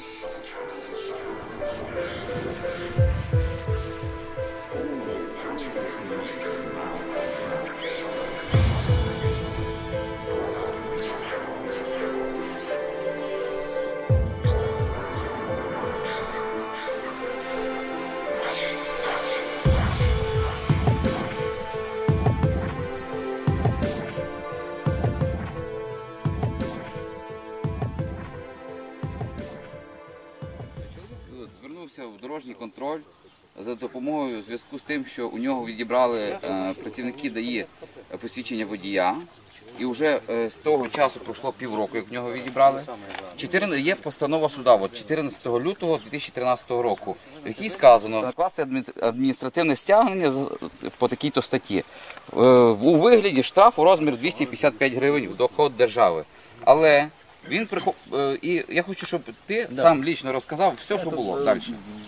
Thank you. Дорожній контроль за допомогою зв'язку з тим, що у нього відібрали е, працівники ДАІ посвідчення водія. І вже е, з того часу пройшло півроку, як в нього відібрали. Чотири- Є постанова суда от 14 лютого 2013 року, в якій сказано накласти адміністративне стягнення по такій-то статті. Е, У вигляді штрафу розмір 255 гривень в доход держави. Але він прихо... е, і я хочу, щоб ти сам лічно розказав все, що було Е, далі.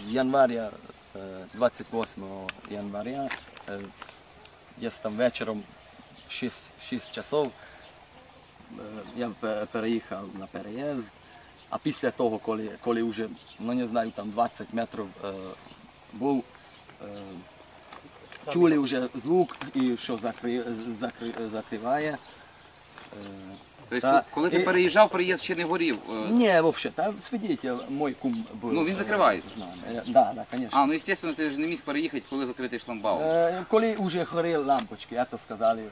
Января, е, 28 января, е, десь там вечором 6, 6 часов е, я пе- переїхав на переїзд, а після того, коли, коли вже, ну не знаю, там 20 метрів е, був, е, чули вже звук і що закри, закри, закриває. Е, Тобто, та- коли ти і- переїжджав, переїзд ще не горів. е, Ні, взагалі, там свидетель, мой кум був. Ну, він закривається. Так, да, да, звісно. А, ну звісно, ти ж не міг переїхати, коли закритий шламбаум. Е, Коли вже горіли лампочки, я то сказали,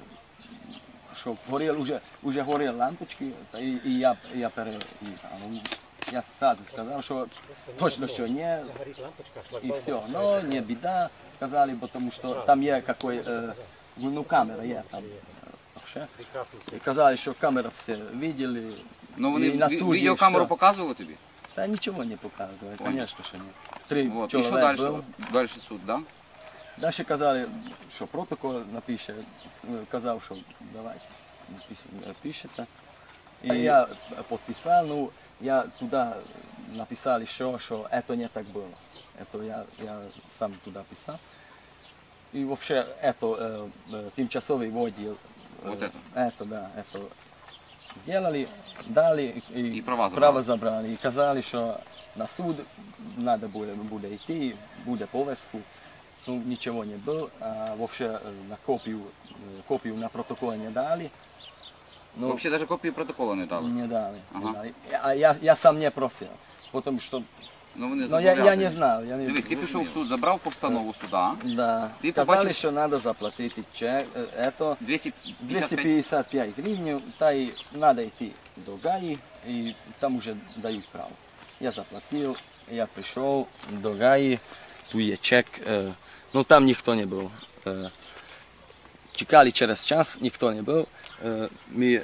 що горіли, вже, вже горіли лампочки, та і, і я, я переїхав. Ну, Я сразу сказав, що точно що ні, і все. Ну, не біда, сказали, бо тому що там є какой, е, ну, камера є там. е, вообще. І казали, що камера все видели. Ну вони і на ві- суді відеокамеру все. показували тобі? Та нічого не показували, Понял. звісно, що ні. Три От. І що чоловік далі? було. Далі суд, да? Далі казали, що протокол напише, Ну, казав, що давайте напиш- напишете. І я підписав, ну я туди написали, що, що це не так було. Это я, я сам туди писав. І взагалі это, е, е, тимчасовий воділ. е, Вот это? Это, да, это сделали, дали і, І права забрали. права забрали. І казали, що на суд треба буде, буде йти, буде повестку. Ну, ничего не было, а вообще э, на копию, э, копию на протокол не дали. Ну, Взагалі навіть копію протоколу не дали. не дали. не Ага. дали. А я, я сам не просил, потому что Ну вони ну, я, я зобов'язані. не знал. Я не Дивись, ти пішов в суд, забрав постанову суда. Да. Ти Сказали, побачиш- що треба заплатити чек. э, Это 255 255 гривень, та й треба йти до ГАІ, і там вже дають право. Я заплатив, я прийшов до ГАІ, тут є чек, е, ну там ніхто не був. Е, Чекали через час, ніхто не був. Е, Ми,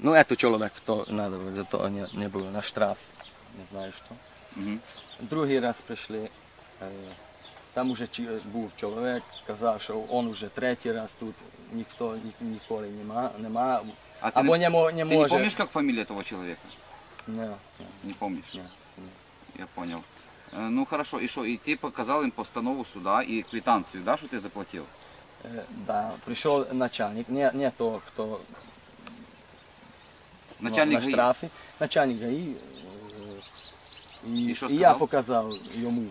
ну, это чоловік, хто треба, то не, не було на штраф, не знаю що. Мгм. Другий раз прийшли. е, Там вже чи- був чоловік, казав, що він вже третій раз тут, ніхто ні- ніколи нема, нема. А ти або не- не, мо- не Ты не може. помнишь, как фамилия этого человека? Не, не, Не помнишь? не, не. Я понял. Э, Ну хорошо, и что? И ты показал им постанову суда и квитанцию, да, что ты заплатил? Е, Да, прийшов начальник, не, не то, хто Начальник на ГАИ. штрафі, начальник ГАІ. е, І, І що і я сказав? показав йому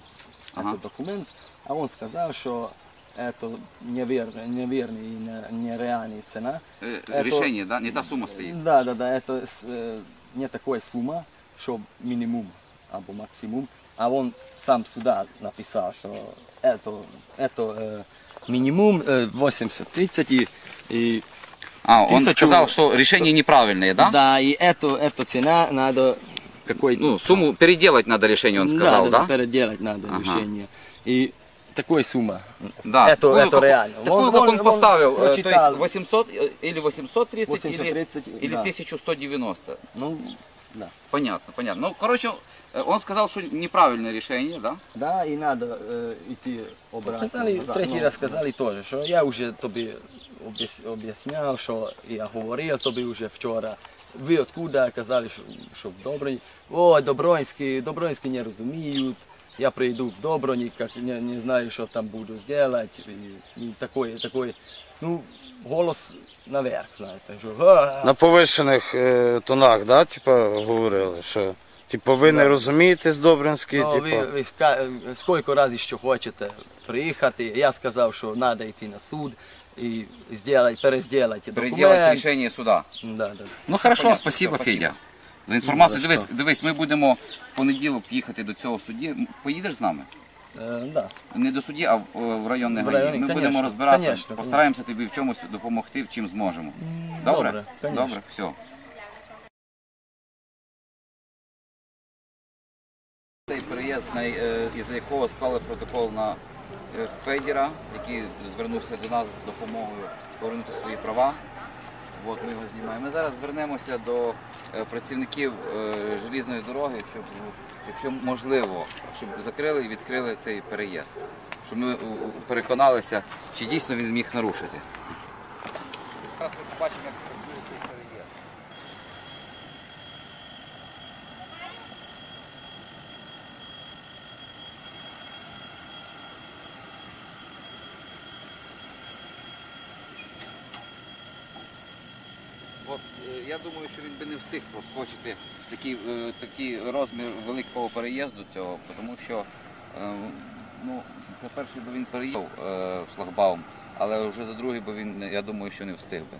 Ага. цей документ, а він сказав, що це невірна, невірна і не- нереальна ціна. Э, Это- Решение, да? Не та сумма стоит. Да, да, да, это с- э, не такой сума, що мінімум або максимум, а він сам сюди написав, що это, это э, мінімум э, 80-30 і, і А, он Тысячу- сказал, что решение неправильное, да? да, і это, это ціна надо какой Ну, сумму переделать надо решение, он сказал, да? да? переделать надо Ага. решение. І такой сума. Да. Это, Такую, это как- реально. Такую, Вон- как вон- он вон поставил, э, то прочитал. есть 800 э, или 830, 830, или, или да. 1190. Ну, да. Понятно, понятно. Ну, короче, э, он сказал, что неправильное решение, да? Да, і треба е, йти обратно. Сказали, назад. третій Ну, раз сказали теж, що я вже тобі об'яс- об'ясняв, що я говорив тобі вже вчора. Ви откуда казали, що, що в Доброні. О, Добронські, Добронські не розуміють. Я прийду в Доброні, як не, не знаю, що там буду зробити. І, і такой, такой, ну, голос наверх, знаєте. Що, «Га!» На повищених е, тонах, да, типа, говорили, що Типу, ви не розумієте з Добринської, Ну, типу. ви, ви ска- скільки разів що хочете приїхати. Я сказав, що треба йти на суд і зробити, перезділати Переделать документ. рішення суда. Да, да. Ну хорошо, Понятно, спасибо, спасибо. Федя. За інформацію. За Дивись, дивись, ми будемо в понеділок їхати до цього судді. М, Поїдеш з нами? Е, да. Не до судді, а в, е, в районне В ГАІ. Ми конечно, будемо розбиратися, конечно, постараємося тобі в чомусь допомогти, в чим зможемо. Добре? добре, конечно. Добре, все. Цей переїзд, на- е, із якого склали протокол на Федіра, який звернувся до нас з допомогою повернути свої права. От ми його знімаємо. Ми зараз звернемося до е, працівників е, желізної дороги, щоб, якщо можливо, щоб закрили і відкрили цей переїзд. Щоб ми е, переконалися, чи дійсно він зміг нарушити. Зараз ми побачимо, як працює цей переїзд. От, е, я думаю, що він би не встиг проскочити такий, е, такий розмір великого переїзду цього, тому що, е, ну, по-перше, він переїхав е, шлагбаум, але вже за другий, бо він, я думаю, що не встиг би.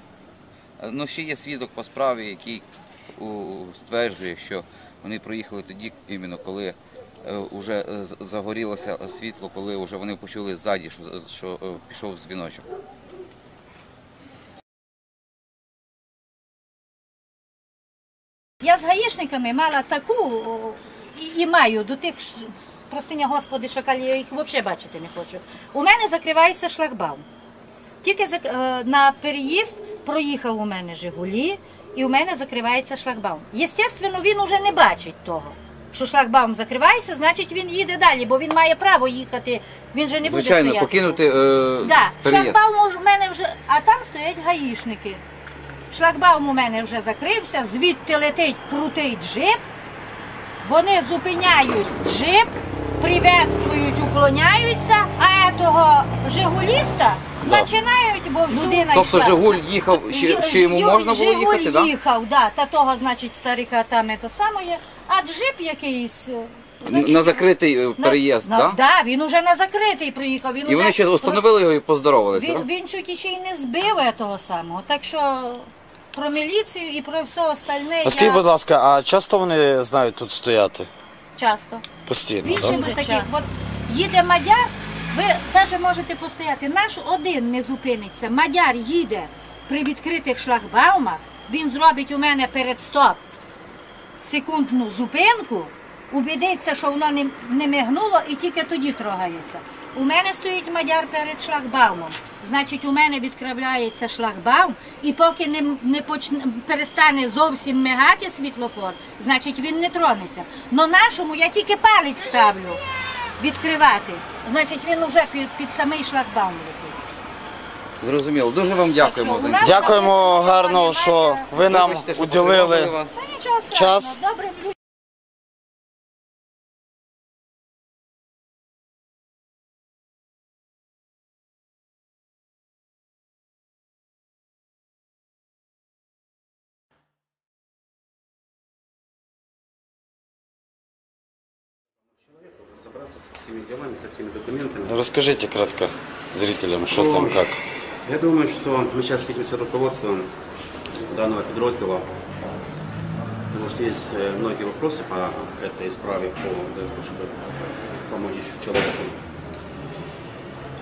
Ну, ще є свідок по справі, який стверджує, що вони проїхали тоді, іменно коли вже загорілося світло, коли вже вони почули ззаді, що, що пішов дзвіночок. Я з гаїшниками мала таку і, і маю до тих, простиня Господи, шакалі, я їх взагалі бачити не хочу. У мене закривається шлагбаум. Тільки е, на переїзд проїхав у мене Жигулі, і у мене закривається шлагбаум. Єстественно, він уже не бачить того. Що шлагбаум закривається, значить він їде далі, бо він має право їхати. Він же не буде Звичайно, стояти. покинути е, Да, переїзд. шлагбаум у мене вже, а там стоять гаїшники. Шлагбаум у мене вже закрився, звідти летить крутий джип. Вони зупиняють джип, приветствують, уклоняються, а того жигуліста починають, бо людина Тобто. Жигуль їхав, ще, Ю- ще йому можна було Жигуль їхати, так? їхав, да, та того, значить, старика там це саме є. А джип якийсь. е, значить, На закритий е, переїзд, на, так? да, він уже на закритий приїхав. Він І вони ще установили його і поздоровалися, він, він чуть ще й не збив того самого. Так що про міліцію і про все остальне А скажіть, будь ласка, а часто вони знають тут стояти? часто. Постійно, Більше так? вже таких. От їде мадяр, ви навіть можете постояти. Наш один не зупиниться. Мадяр їде при відкритих шлагбаумах, він зробить у мене перед стоп секундну зупинку, убідиться, що воно не, не мигнуло і тільки тоді трогається. У мене стоїть мадяр перед шлагбаумом. Значить, у мене відкривляється шлагбаум, і поки не, не почне, перестане зовсім мигати світлофор, значить він не тронеться. Но нашому я тільки палець ставлю відкривати. Значить, він вже під, під самий шлагбаум летить. Зрозуміло. Дуже вам дякуємо що за нас Дякуємо гарно, що ви нам Вибачте, що уділили. вас. Нічого Час. страшного, добре разобраться со всеми делами, со всеми документами. Розкажіть кратко зрителям, що там, як. Я думаю, что мы сейчас встретимся с руководством данного подроздела, потому что есть э, многие вопросы по этой справе, по для того, чтобы помочь человеку.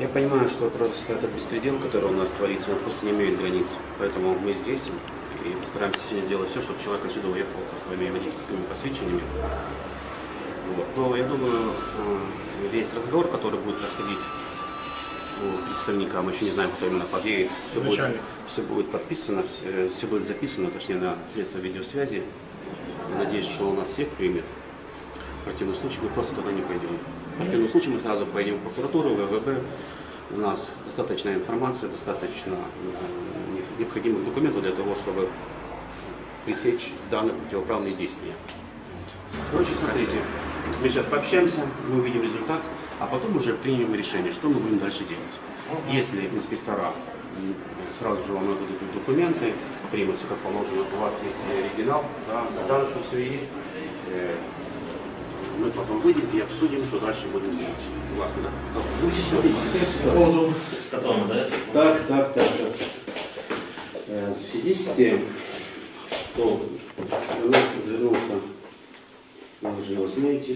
Я понимаю, что просто этот беспредел, который у нас творится, он просто не имеет границ. Поэтому мы здесь и постараемся сегодня сделать все, чтобы человек отсюда уехал со своими водительскими посвящениями. Вот. Но я думаю, весь разговор, который будет происходить у представника, мы еще не знаем, кто именно подъедет, все будет, все будет подписано, все, все будет записано, точнее, на средства видеосвязи. Я надеюсь, что он нас всех примет. В противном случае мы просто туда не пойдем. В противном случае мы сразу поедем в прокуратуру, в ВВБ. У нас достаточно информации, достаточно э, необходимых документов для того, чтобы пресечь данные противоправные действия. Короче, смотрите, мы сейчас пообщаемся, мы увидим результат, а потом уже примем решение, что мы будем дальше делать. Если инспектора сразу же вам нададут документы, примут все как положено. У вас есть оригинал, да, квитанция, все есть. Э, Мы потом выйдем и обсудим, что дальше будем делать. Согласны, да? Будете смотреть. По поводу Катона, да? Так, так, так, так. Э, В связи с тем, что у нас развернулся, вы уже его знаете,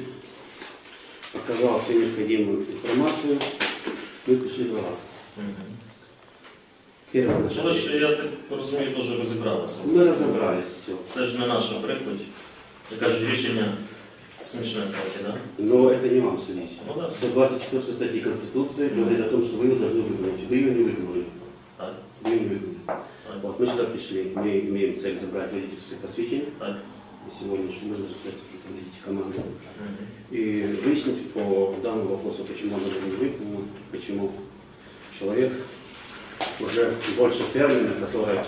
показал всю необходимую информацию, мы пришли до вас. Первое Ну, наше. ви ж, я так розумію, теж розібралися. Ми розібрались все. Це ж не наша приклад. Я кажу, рішення смішне трохи, да? Но это не вам судить. Ну да. 124 статьи Конституции говорит о том, что вы ее должны выполнить. Вы ее не выполнили. Так, Вы ее не выполнили. так, Вот мы сюда пришли, мы имеем цель забрать водительское посвящение. так. На сегодня же можно же сказать, руководите команды. Мгм. И выяснить по данному вопросу, почему она не выполнена, почему человек уже больше термина, который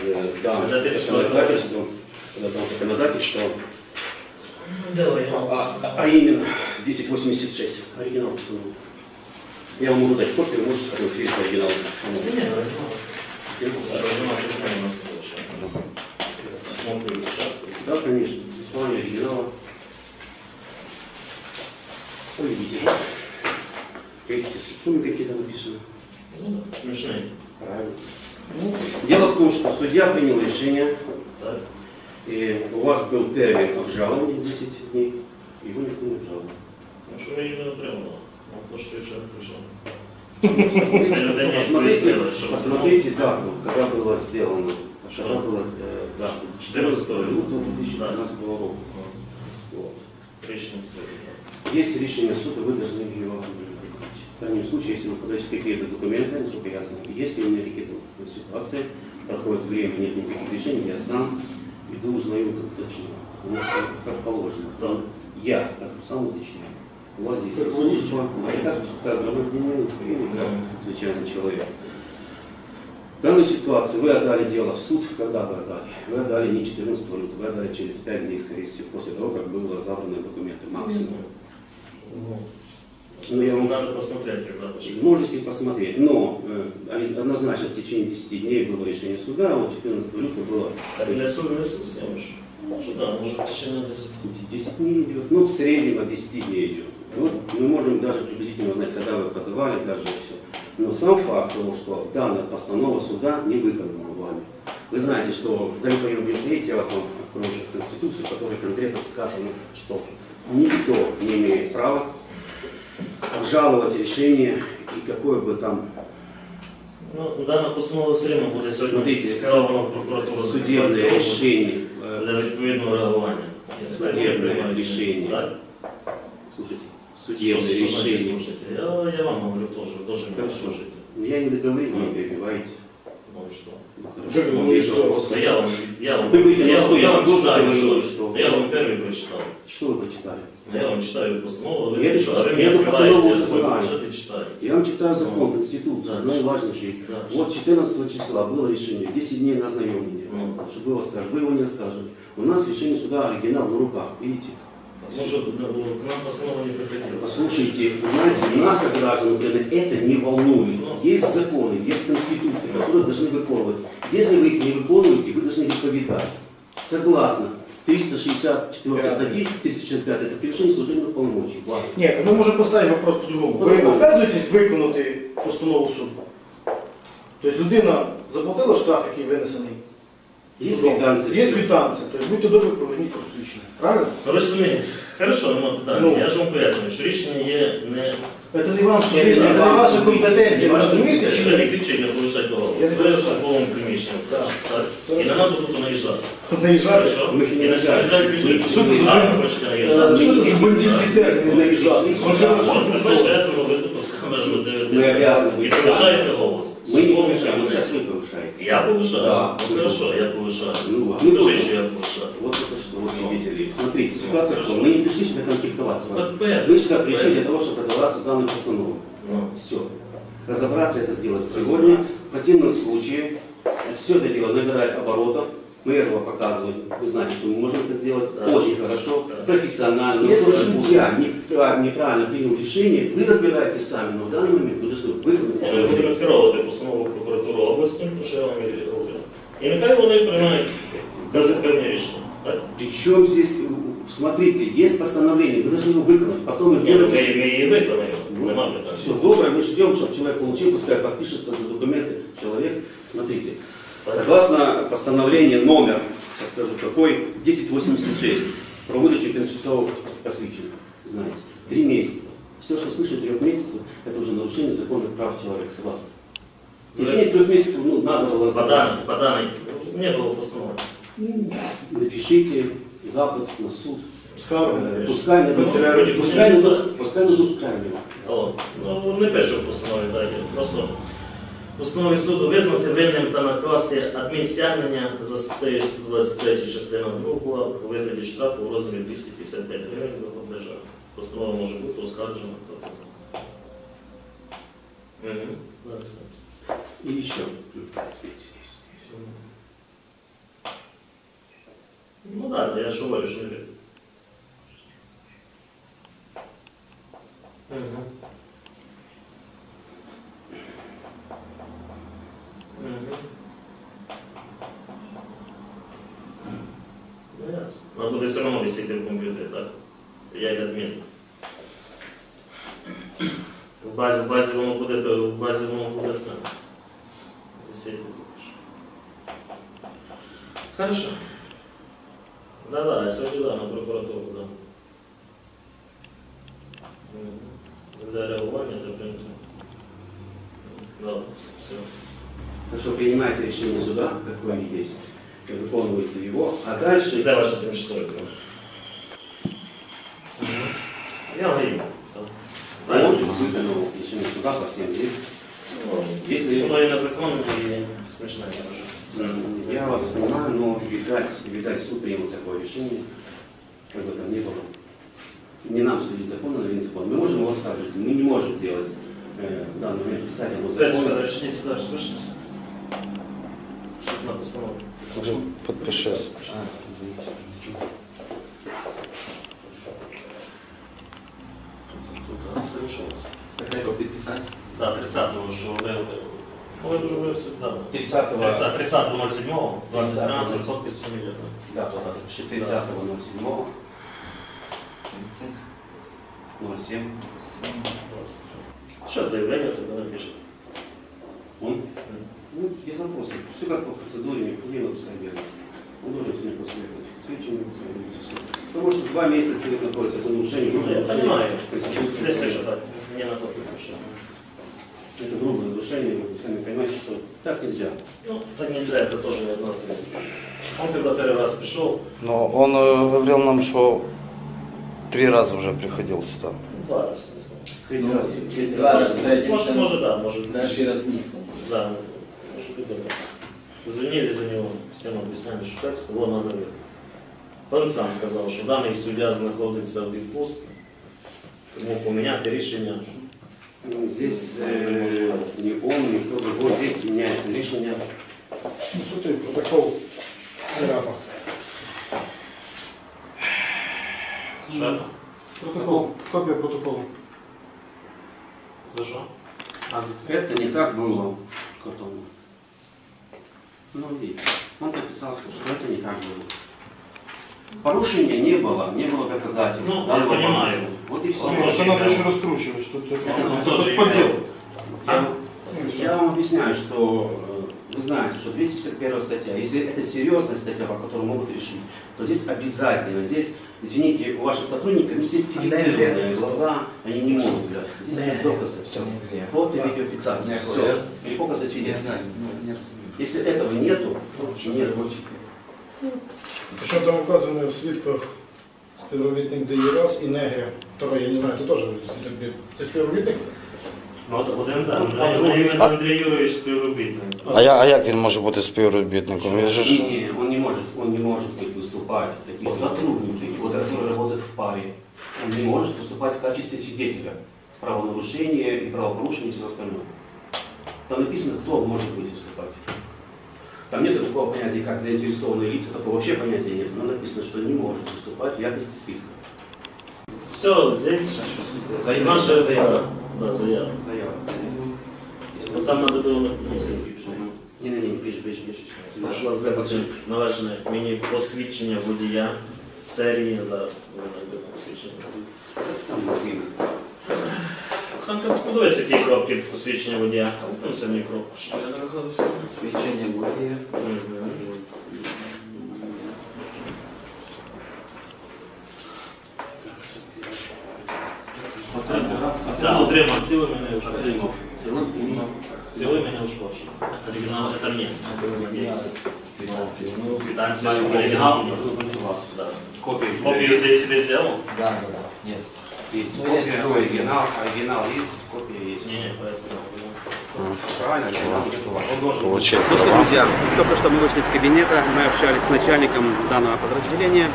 э, дан Да, ты что, законодательством, дан законодательством, Давай, я а, а именно 1086, оригинал постановления. Я вам могу дать копию, можете потом сверить с оригиналом Ні, постановления. ні, оригінал. Що оригінал тут у нас залишає. Смотрю, шапку. Да, конечно, основание оригинала. Увидите. Видите, суммы какие-то написаны. Ну, да, смішний. Правильно. Дело в том, что судья принял решение, Так. и у вас был термин обжалования 10 дней, его никто не обжаловал. Ну, що ви її не отримали? Ну, то, що я вчора прийшов. Людині Посмотрите, пояснили, що посмотрите дату, когда было сделано, что? когда было, э, да, 14 лютого 2015 года. Вот. Рішення суду. Есть решение суда, вы должны его выполнить. В крайнем случае, если вы подаете какие-то документы, насколько я знаю, если у меня какие-то ситуации, проходит время, нет никаких решений, я сам иду, узнаю это уточню. У нас как положено. Да. Я как сам уточняю. У вас здесь есть служба, а я как, как как случайный человек. В данной ситуации вы отдали дело в суд, когда вы отдали? Вы отдали не 14 лютого, вы отдали через 5 дней, скорее всего, после того, как было забраны документы максимум. знаю. Ну, я вам Надо посмотреть, когда. Можете посмотреть, но э, однозначно в течение 10 дней было решение суда, а вот 14 лютого было Так, для суду не совсем уж. Что да, может, в течение 10 10 дней идет, ну в среднем от 10 дней идет. Вот мы можем даже приблизительно узнать, когда вы подавали, даже все. Но сам факт того, что данная постанова суда не выполнена вами. Вы знаете, что в Галиповом библиотеке, я вот вам открою сейчас Конституцию, в которой конкретно сказано, что никто не имеет права обжаловать решение и какое бы там Ну, дана постанова все рівно буде сьогодні Смотрите, скерована в прокуратуру судебное Закарпатської області решение. э, для відповідного реагування. Судебне рішення. Так? Слушайте, Значить решение. слушайте? Я, я вам говорю тоже, вы тоже меня Хорошо. слушайте. Ну, Я не договорил, вы не перебиваете. Ну и что? Ну, Как ну и Есть что? вопрос? Да я вам, я вам, Вы говорите, ну я, что, я я вам читаю, что, что- я вам первый прочитал. Что вы почитали? Я вам читаю постанову, вы Я вы эту мне постанову уже знаю. Я вам читаю закон, Ну, Конституцию, да. наиважнейший. Да. Вот 14 числа было решение, 10 дней на ознакомление. Ну. Чтобы вы его скажете, вы его не расскажете. У нас решение суда оригинал на руках, видите? Может, да, ну, к нам постанова не приходила. Послушайте, знаете, нас, как граждан Украины, это не волнует. Есть законы, есть конституция, которые должны выполнять. Если вы их не выполняете, вы должны выповедать. Согласно 364 статьи, 365 это превышение служебных полномочий. Ладно. Ні, ми можемо поставити вопрос по-другому. Ви По-другому. обов'язуєтесь виконати постанову суду? Тобто людина заплатила штраф, який винесений. Есть судом. квитанции. Є всё. квитанція. Тобто будьте добрі, поверніть посвідчення. Правильно? Ну, ви ж самі, хорошо, нема питання. Ну. Я ж вам пояснюю, що рішення є не... Це не вам судити, це не ваша компетенція. Ви розумієте, що не кричіть, не голос. Я не Ви в повишаю. службовому приміщенні. Так. Так. І Хорошо. не тут наїжджати. наїжджати? Хорошо? Ми ж не І не наїжджаємо. треба. Що за- А, ви хочете наїжджати? Що це за бандитський термін наїжджати? Що що? ви бачите, ви тут з камерами Ми дивитеся обязаны і быть повишаєте голос. Мы не Службовому повышаем, вот приміщенні. сейчас вы повышаете. Я повишаю? Да. Ну хорошо, я повишаю. Ну, Ну, ну, Покажи, ну. що я повишаю. Вот это что, вот видите ли. Смотрите, ситуация в том, Хорошо. мы не пришли сюда конфликтовать с Ну, вами. так понятно. Мы сюда пришли для того, чтобы разобраться с данной постановой. Ну, Все. Разобраться это сделать сегодня. В противном случае все это дело набирает оборотов. Мы этого показывали. Вы знаете, что мы можем это сделать Да. очень хорошо, Да. профессионально. Если судья непра- неправильно принял решение, вы разбираетесь сами, но в данный момент вы должны выполнить. Ми будемо скеровувати постанову прокуратури області, тому що я вам і говорю. І нехай вони приймають, кажуть певні рішення. Так? Причем здесь, э, смотрите, есть постановление, вы должны его выполнить, потом вы Ні, ну, делаете... ми, ми її виконаємо, нема питань. Все добро, мы ждем, чтобы человек получил, пускай подпишется за документы. Человек, смотрите, согласно постановлению номер, сейчас скажу какой, 1086, про выдачу тимчасовых посвящений, знаете, три месяца. Все, что свыше трех месяцев, это уже нарушение законных прав человека, согласны? В течение трех месяцев, ну, надо было По даній, по даній, не було постанови. Напишите запад на суд. Скаргу. Э, Пускай найдут, Канцелярию. пускай найдут, пускай найдут крайнего. О, ну, не пише в постанові далі. Просто в постанові суду визнати винним та накласти адмінстягнення за статтею 123 частина 2 у вигляді штрафу у розмірі 255 гривень до держави. Постанова може бути оскаржена. Угу. И еще. Ну так, я ж говорю, що не вірю. прокуратуру, да. Мгм. Для реагування та прийняття. Да, все. Так что принимаете решение суда, какое ни есть, и выполняете его, а дальше... Де ваше тимчасове керівництво? Я гаїв. Он выполнил решение суда по всем действиям. Если- Воно і незаконне, і смішне, я кажу. Це Я вас понимаю, но видать, видать суд принял такое решение, как бы там ни было. Не нам судить закон или незакон. Мы можем его оскаржить, мы не можем делать э, в данный момент писать его Федор закон. Федорович, йдіть сюди, розпишіться. Щось на постанову. Подпишись. Тут а, все що у вас. Треба підписати. Да, 30-го, що ви Ну, ви вже ви все, да. 30 30 30.07, 2013, 30. подпис фамілія. да. Да, то надо. 30 07 07 Що заявлення тебе напишете? Он? Ну, без вопросов. Все как по процедуре, необходимо пускай. Он должен сегодня последовать. Свечение Потому что два месяца человек находится, это нарушение Ну, я понимаю. Если что так, не на то пишу. Это грубое нарушение, вы сами понимаете, что так нельзя. Ну, так нельзя, это тоже не от нас зависит. Он когда первый раз пришел, Но он э, говорил нам, что три раза уже приходил сюда. ну, два раза, не знаю. Третий раз. Tretji raz, treći Может, sam может, да, может. naši razniknuli. Да, может быть, да. Звонили за него, всем объясняли, что текст его надо верить. Он сам сказав, що даний суддя знаходиться в відпустці, тому поміняти рішення. Ну, Здесь э, ни он, ни кто другой, здесь меняется решение. Ну, смотри, протокол Аэропорт. Що? Протокол. Копия протокола. За що? А, за це? Это не так было, он. Ну, видите, он подписался, что это не так было. Порушения не было, не было доказательств. Ну, я данного понимаю. порушения. Вот и все. Он Потому что надо еще раскручивать. Тут это, Он это тоже поддел. Я, Ну, и всё. я вам объясняю, что э, вы знаете, что 251 статья, если это серьезная статья, по которой могут решить, то здесь обязательно, здесь, извините, у ваших сотрудников не сертифицированные глаза, они не могут взять. Здесь нет доказа, все. Фото, видеофиксация, все. Или показы Я свидетельств. знаю, ну, не розумію. Если этого нету, то нет. Причем там указаны в свитках співробітник ДІ раз і негря. Второй, я не знаю, это тоже свиток де. Це співробітник? Ну, от один так. Ну, а другий? Іменно Андрій Юрович співробітник. А, я, а як він може бути співробітником? Він же ж... Не, он не может, он не может быть выступать, такие сотрудники, паре, он не может выступать в качестве свидетеля правонарушения и правопорушения и всего остального. Там написано, кто может быть выступать. Там нет такого понятия, как заинтересованные лица, такого вообще понятия нет. Но написано, что не может выступать в якости свидка. Все, здесь Заява. наша Заява. Да, заява. Заява. Ну, Там надо було написати. Не, не, не, ближе, ближе, ближе. Прошу вас вибачте, належне мені посвідчення водія серії зараз вона посвідчення. Оксанка, подивися ті кропки посвідчення водія. Там самі кропки. Що я не виходився? Свідчення водія. Отримав, отримав, цілий мене ушкоджено. Отримав. Цілим і Цілий мене ушкоджено. Оригінал, це ні, надіюся. Ну, квитанцію, оригінал. должен быть у вас. Да. Копия. Копію ти собі зробив? Да, да, да. Yes. Есть Ну, копия, есть оригинал, оригинал есть, копия есть. Ні, ні, поэтому. Правильно, оригинал будет у вас. Он должен быть. Получил. Ну что, друзья, только что мы вышли из кабинета, мы общались с начальником данного подразделения.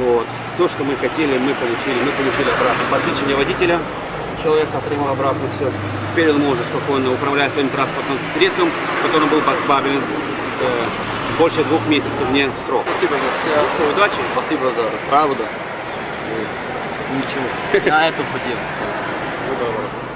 Вот. То, что мы хотели, мы получили. Мы получили обратно посвящение водителя. Человек отримал обратно все. Теперь он может спокойно управлять своим транспортным средством, которым был позбавлен э, больше двух месяцев вне срока. Спасибо за все. Удачи. Спасибо за правду. Ничего. Я это хотел. Доброго.